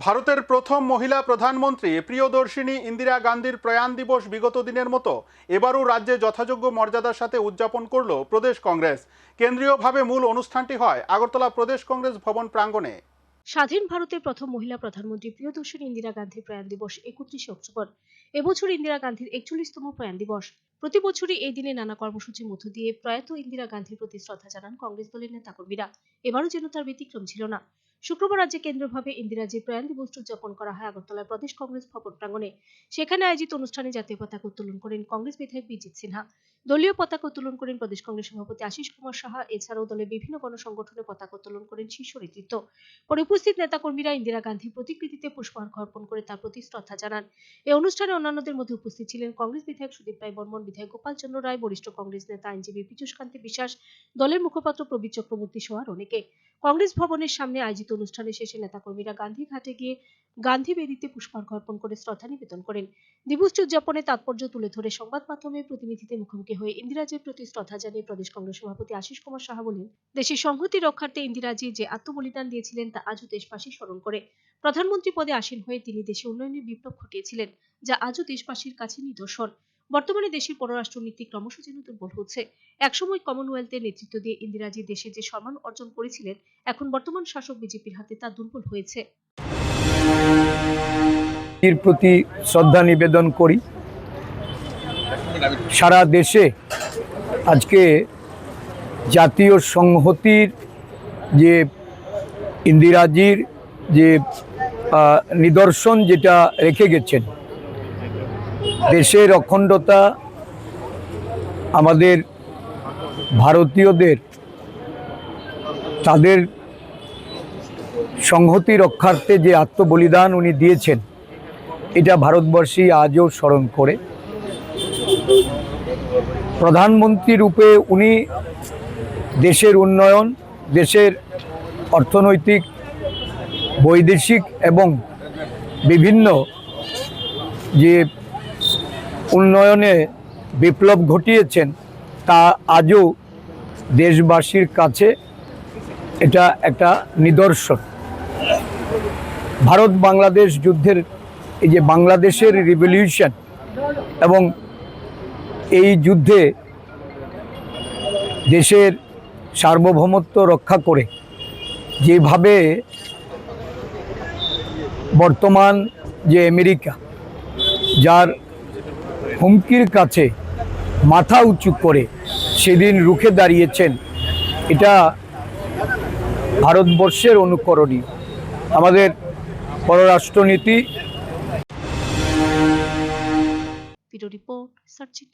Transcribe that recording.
ভারতের প্রথম মহিলা প্রধানমন্ত্রী, প্রিয়দর্শিনী ইন্দিরা গান্ধীর প্রয়াণ দিবস বিগত দিনের মতো এবারও রাজ্যে যথাযোগ্য মর্যাদার সাথে উদযাপন করল প্রদেশ কংগ্রেস। কেন্দ্রীয়ভাবে মূল অনুষ্ঠানটি হয় আগরতলা প্রদেশ কংগ্রেস ভবন প্রাঙ্গণে। স্বাধীন ভারতের প্রথম মহিলা প্রধানমন্ত্রী, প্রিয়দর্শিনী ইন্দিরা গান্ধীর প্রয়াণ দিবস একত্রিশে অক্টোবর। এবছর ইন্দিরা গান্ধীর একচল্লিশতম প্রয়াণ দিবস। প্রতি বছরই এই দিনে নানা কর্মসূচির মধ্য দিয়ে প্রয়াত ইন্দিরা গান্ধীর প্রতি শ্রদ্ধা জানান কংগ্রেস দলের নেতাকর্মীরা। এবারও যেন তার ব্যতিক্রম ছিল না। শুক্রবার রাজ্যে কেন্দ্রীয়ভাবে ইন্দিরাজির প্রয়াণ দিবস উদযাপন করা হয়। আগরতলার প্রদেশ কংগ্রেস ভবন প্রাঙ্গণে। সেখানে আয়োজিত অনুষ্ঠানে জাতীয় পতাকা উত্তোলন করেন কংগ্রেস বিধায়ক বিজিত সিনহা। দলীয় পতাকা উত্তোলন করেন প্রদেশ কংগ্রেস সভাপতি আশিস কুমার সাহা। এছাড়াও দলের বিভিন্ন গণসংগঠনের পতাকা উত্তোলন করেন শীর্ষ নেতৃত্ব। পরে উপস্থিত নেতাকর্মীরা ইন্দিরা গান্ধী প্রতিকৃতিতে পুষ্পার্ঘ অর্পণ করে তার প্রতি শ্রদ্ধা জানান। এই অনুষ্ঠানে অন্যান্যদের মধ্যে উপস্থিত ছিলেন কংগ্রেস বিধায়ক সুদীপ রায় বর্মন, বিধায়ক গোপাল চন্দ্র রায়, বরিষ্ঠ কংগ্রেস নেতা আইনজীবী পীযুষ কান্তি বিশ্বাস, দলের মুখপাত্র প্রবীর চক্রবর্তী সহ অনেকে। কংগ্রেস ভবনের সামনে আয়োজিত অনুষ্ঠানে শেষে নেতাকর্মীরা গান্ধী ঘাটে গিয়ে গান্ধী বেদিতে পুষ্পার্ঘ অর্পণ করে শ্রদ্ধা নিবেদন করেন। দিবসটি উদযাপনে তাৎপর্য তুলে ধরে সংবাদ মাধ্যমের প্রতিনিধিদের মুখোমুখি হয়ে ইন্দিরাজির প্রতি শ্রদ্ধা জানিয়ে প্রদেশ কংগ্রেস সভাপতি আশিস কুমার সাহা বলেন, দেশের সংহতি রক্ষার্থে ইন্দিরাজি যে আত্মবলিদান দিয়েছিলেন তা আজও দেশবাসী স্মরণ করে। প্রধানমন্ত্রী পদে আসীন হয়ে তিনি দেশে উন্নয়নের বিপ্লব ঘটিয়েছিলেন, যা আজও দেশবাসীর কাছে নিদর্শন। বর্তমানে দেশের পররাষ্ট্রনীতি ক্রমশ যেন দুর্বল হচ্ছে। একসময় কমনওয়েলথের নেতৃত্ব দিয়ে ইন্দিরাজি দেশে যে সম্মান অর্জন করেছিলেন, এখন বর্তমান শাসক বিজেপির হাতে তা দুর্বল হয়েছে। এর প্রতি শ্রদ্ধা নিবেদন করি। সারা দেশে আজকে জাতীয় সংহতির যে ইন্দিরাজির যে নিদর্শন যেটা রেখে গেছেন দেশের অখণ্ডতা আমাদের ভারতীয়দের, তাদের সংহতি রক্ষার্থে যে আত্মবলিদান উনি দিয়েছেন, এটা ভারতবর্ষী আজও স্মরণ করে। প্রধানমন্ত্রী রূপে উনি দেশের উন্নয়ন, দেশের অর্থনৈতিক, বৈদেশিক এবং বিভিন্ন যে উন্নয়নে বিপ্লব ঘটিয়েছেন, তা আজও দেশবাসীর কাছে এটা একটা নিদর্শন। ভারত বাংলাদেশ যুদ্ধের এই যে বাংলাদেশের রিভলিউশন এবং এই যুদ্ধে দেশের সার্বভৌমত্ব রক্ষা করে যেভাবে বর্তমান যে আমেরিকা, যার হুমকির কাছে মাথা উঁচু করে সেদিন রুখে দাঁড়িয়েছেন। এটা ভারতবর্ষের অনুকরণীয় আমাদের পররাষ্ট্রনীতি। Report searching